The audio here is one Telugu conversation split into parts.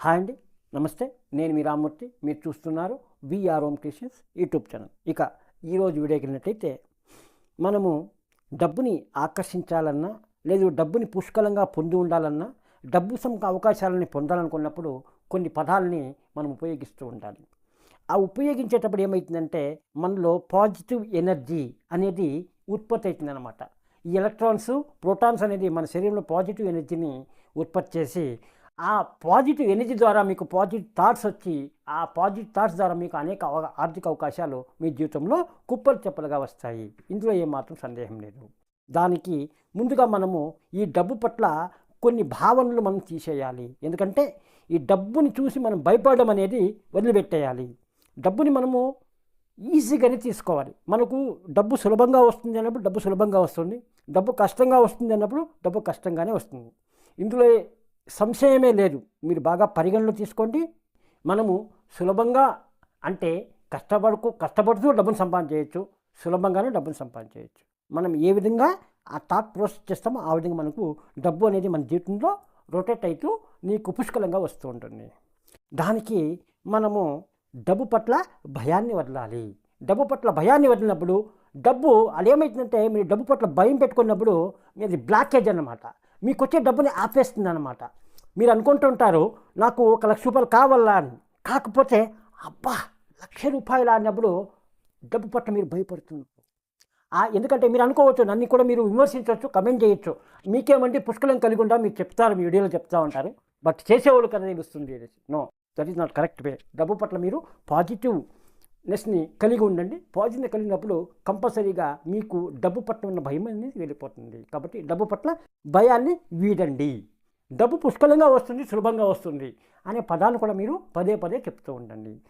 హాయ్ అండి నమస్తే. నేను మీ రామ్మూర్తి. మీరు చూస్తున్నారు VR home creations YouTube channel. ఇక ఈరోజు వీడియోకి వెళ్ళినట్లయితే మనము డబ్బుని ఆకర్షించాలన్నా లేదు డబ్బుని పుష్కలంగా పొంది ఉండాలన్నా డబ్బు సంక అవకాశాలని పొందాలనుకున్నప్పుడు కొన్ని పదాలని మనం ఉపయోగిస్తూ ఉండాలి. ఆ ఉపయోగించేటప్పుడు ఏమవుతుందంటే మనలో పాజిటివ్ ఎనర్జీ అనేది ఉత్పత్తి అవుతుందన్నమాట. ఈ ఎలక్ట్రాన్స్ ప్రోటాన్స్ అనేది మన శరీరంలో పాజిటివ్ ఎనర్జీని ఉత్పత్తి చేసి ఆ పాజిటివ్ ఎనర్జీ ద్వారా మీకు పాజిటివ్ థాట్స్ వచ్చి ఆ పాజిటివ్ థాట్స్ ద్వారా మీకు అనేక ఆర్థిక అవకాశాలు మీ జీవితంలో కుప్పలు చెప్పలుగా వస్తాయి. ఇందులో ఏమాత్రం సందేహం లేదు. దానికి ముందుగా మనము ఈ డబ్బు పట్ల కొన్ని భావనలు మనం తీసేయాలి. ఎందుకంటే ఈ డబ్బుని చూసి మనం భయపడడం అనేది వదిలిపెట్టేయాలి. డబ్బుని మనము ఈజీగానే తీసుకోవాలి. మనకు డబ్బు సులభంగా వస్తుంది అన్నప్పుడు డబ్బు సులభంగా వస్తుంది. డబ్బు కష్టంగా వస్తుంది అన్నప్పుడు డబ్బు కష్టంగానే వస్తుంది. ఇందులో సంశయమే లేదు. మీరు బాగా పరిగణలో తీసుకోండి. మనము సులభంగా అంటే కష్టపడుకు కష్టపడుతూ డబ్బును సంపాదించవచ్చు సులభంగానే డబ్బును సంపాదించవచ్చు మనం ఏ విధంగా ఆ థాట్ ప్రాసెస్ చేస్తామో ఆ విధంగా మనకు డబ్బు అనేది మన జీవితంలో రొటేట్ అవుతూ నీకు పుష్కలంగా వస్తూ ఉంటుంది. దానికి మనము డబ్బు పట్ల భయాన్ని వదలాలి. డబ్బు పట్ల భయాన్ని వదిలినప్పుడు డబ్బు అది ఏమవుతుందంటే మీరు డబ్బు పట్ల భయం పెట్టుకున్నప్పుడు మీది బ్లాకేజ్ అన్నమాట. మీకు వచ్చే డబ్బుని ఆపేస్తుంది అనమాట మీరు అనుకుంటుంటారు నాకు ఒక లక్ష రూపాయలు కావాలా అని. కాకపోతే అబ్బా లక్ష రూపాయలు అన్నప్పుడు డబ్బు పట్ల మీరు భయపడుతున్నారు. ఎందుకంటే మీరు అనుకోవచ్చు నన్ను కూడా మీరు విమర్శించవచ్చు కమెంట్ చేయొచ్చు. మీకేమంటే పుష్కలం కలిగి ఉందా మీరు చెప్తారు మీ వీడియోలో చెప్తా ఉంటారు. బట్ చేసేవాళ్ళు కదా తెలుస్తుంది no that is not correct way. డబ్బు పట్ల మీరు పాజిటివ్ నెస్ని కలిగి ఉండండి. పాజిటివ్ కలిగినప్పుడు కంపల్సరీగా మీకు డబ్బు పట్ల ఉన్న భయం అనేది వెళ్ళిపోతుంది. కాబట్టి డబ్బు పట్ల భయాన్ని వీడండి. డబ్బు పుష్కలంగా వస్తుంది సులభంగా వస్తుంది అనే పదాలు కూడా మీరు పదే పదే చెప్తూ ఉండండి.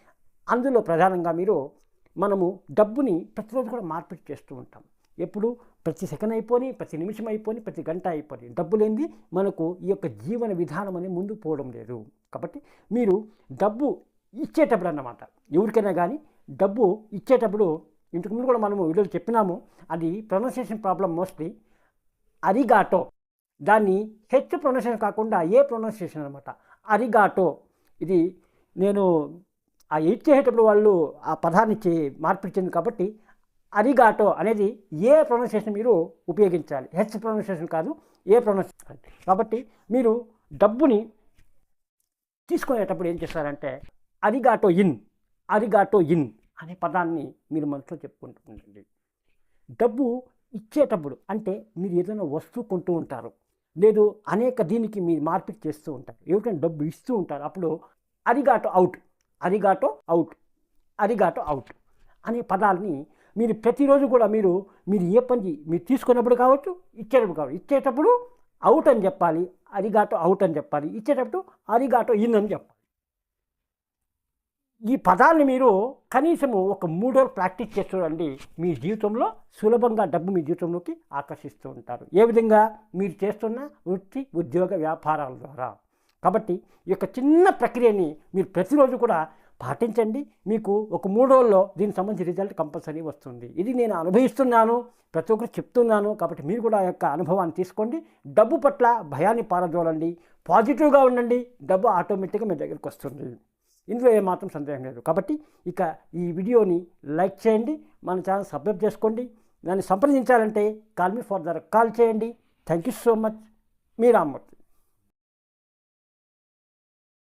అందులో ప్రధానంగా మీరు మనము డబ్బుని ప్రతిరోజు కూడా మార్పిడి చేస్తూ ఉంటాం. ఎప్పుడు? ప్రతి సెకండ్ అయిపోయి ప్రతి నిమిషం అయిపోయి ప్రతి గంట అయిపోయి డబ్బు లేనిది మనకు ఈ యొక్క జీవన విధానం అనేది ముందు పోవడం లేదు. కాబట్టి మీరు డబ్బు ఇచ్చేటప్పుడు అన్నమాట. ఎవరికైనా కానీ డబ్బు ఇచ్చేటప్పుడు ఇంతకుముందు కూడా మనము వీడియోలు చెప్పినాము అది ప్రొనౌన్సియేషన్ ప్రాబ్లం మోస్ట్లీ అరిగాటో దాన్ని హెచ్ ప్రొనౌన్సియేషన్ కాకుండా ఏ ప్రొనౌన్సియేషన్ అనమాట అరిగాటో ఇది నేను ఆ ఎయిట్ చేసేటప్పుడు వాళ్ళు ఆ పదాన్ని చే మార్పిచ్చింది కాబట్టి అరిగాటో అనేది ఏ ప్రొనౌన్సియేషన్ మీరు ఉపయోగించాలి. హెచ్ ప్రొనౌన్సియేషన్ కాదు ఏ ప్రొనౌన్సియేషన్ కాబట్టి మీరు డబ్బుని తీసుకునేటప్పుడు ఏం చేస్తారంటే అరిగాటో ఇన్ అరిగాటో ఇన్ అనే పదాన్ని మీరు మనసులో చెప్పుకుంటూ ఉండండి. డబ్బు ఇచ్చేటప్పుడు అంటే మీరు ఏదైనా వస్తువు కొంటూ ఉంటారు. లేదు అనేక దీనికి మీరు మార్పిడి చేస్తూ ఉంటారు. ఏమిటంటే డబ్బు ఇస్తూ ఉంటారు. అప్పుడు అరిగాటో అవుట్ అరిగాటో అవుట్ అరిగాటో అవుట్ అనే పదాలని మీరు ప్రతిరోజు కూడా మీరు మీరు ఏ పని మీరు తీసుకున్నప్పుడు కావచ్చు ఇచ్చేటప్పుడు కావచ్చు. ఇచ్చేటప్పుడు అవుట్ అని చెప్పాలి అరిగాటో అవుట్ అని చెప్పాలి. ఇచ్చేటప్పుడు అరిగాటో ఇన్ అని చెప్పాలి. ఈ పదాలని మీరు కనీసము ఒక మూడు రోజులు ప్రాక్టీస్ చేసి మీ జీవితంలో సులభంగా డబ్బు మీ జీవితంలోకి ఆకర్షిస్తూ ఉంటారు. ఏ విధంగా? మీరు చేస్తున్న వృత్తి ఉద్యోగ వ్యాపారాల ద్వారా. కాబట్టి ఈ యొక్క చిన్న ప్రక్రియని మీరు ప్రతిరోజు కూడా పాటించండి. మీకు ఒక మూడు రోజుల్లో దీనికి సంబంధించి రిజల్ట్ కంపల్సరీ వస్తుంది. ఇది నేను అనుభవిస్తున్నాను ప్రతి ఒక్కరు చెప్తున్నాను. కాబట్టి మీరు కూడా ఆ యొక్క అనుభవాన్ని తీసుకోండి. డబ్బు పట్ల భయాన్ని పారదోలండి పాజిటివ్గా ఉండండి. డబ్బు ఆటోమేటిక్గా మీ దగ్గరికి వస్తుంది. ఇందులో ఏమాత్రం సందేహం లేదు. కాబట్టి ఇక ఈ వీడియోని లైక్ చేయండి మన ఛానల్ సబ్స్క్రైబ్ చేసుకోండి. దాన్ని సంప్రదించాలంటే కాల్ మీ ఫర్దర్ కాల్ చేయండి. Thank you so much. Me Rammurthy.